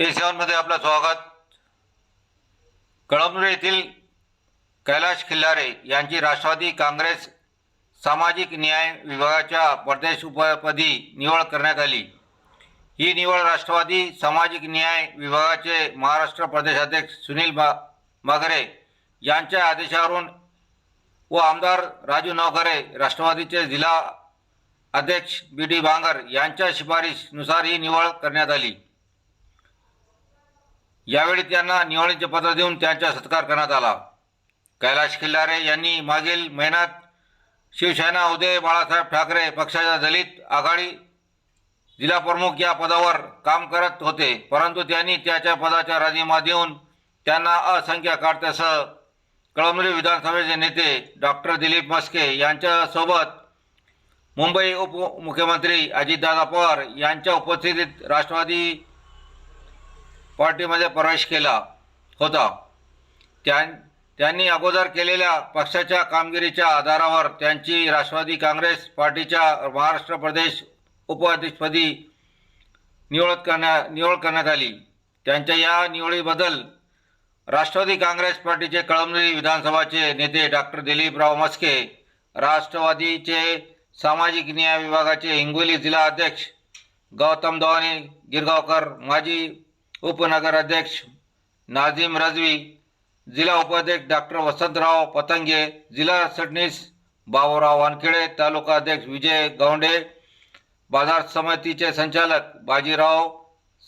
ए सेवनमध्ये आपलं स्वागत. कळमनुरे येथील कैलाश खिल्लारे यांची राष्ट्रवादी काँग्रेस सामाजिक न्याय विभागाच्या प्रदेश उपपदी निवड करण्यात आली. ही निवड राष्ट्रवादी सामाजिक न्याय विभागाचे महाराष्ट्र प्रदेशाध्यक्ष सुनील मा मागरे यांच्या आदेशावरून व आमदार राजू नवखरे राष्ट्रवादीचे जिल्हा अध्यक्ष बी डी बांगर यांच्या शिफारशीनुसार ही निवड करण्यात आली. यावेळी त्यांना निवाळीचे पत्र देऊन त्यांचा सत्कार करण्यात आला. कैलाश खिल्लारे यांनी मागील महिन्यात शिवसेना उदय बाळासाहेब ठाकरे पक्षाच्या दलित आघाडी जिल्हा प्रमुख या पदावर काम करत होते. परंतु त्यांनी त्याच्या पदाचा राजीनामा देऊन त्यांना असंख्य काढत्यासह कळमनुरी विधानसभेचे नेते डॉक्टर दिलीप मस्के यांच्यासोबत मुंबई उपमुख्यमंत्री अजितदादा पवार यांच्या उपस्थितीत राष्ट्रवादी पार्टीमध्ये प्रवेश केला होता. त्यां त्यांनी अगोदर केलेल्या पक्षाच्या कामगिरीच्या आधारावर त्यांची राष्ट्रवादी काँग्रेस पार्टीच्या महाराष्ट्र प्रदेश उपाध्यक्षपदी निवड करण्या निवड करण्यात आली. त्यांच्या या निवडीबद्दल राष्ट्रवादी काँग्रेस पार्टीचे कळमनुरी विधानसभाचे नेते डॉक्टर दिलीपराव मस्के राष्ट्रवादीचे सामाजिक न्याय विभागाचे हिंगोली जिल्हा अध्यक्ष गौतम दवानी गिरगावकर माजी उपनगराध्यक्ष नाझीम रजवी जिल्हा उपाध्यक्ष डॉक्टर वसंतराव पतंगे जिल्हा सटणीस बाबूराव वानखेडे तालुका अध्यक्ष विजय गौंडे बाजार समितीचे संचालक बाजीराव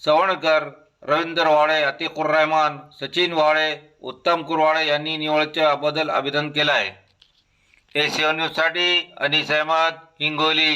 सवणकर रवींद्र वाळे अतिकुर रहमान सचिन वाळे उत्तम कुरवाळे यांनी निवडच्या बदल अभिनंदन केलं आहे ए सी न्यूजसाठी अनिस अहमद हिंगोली.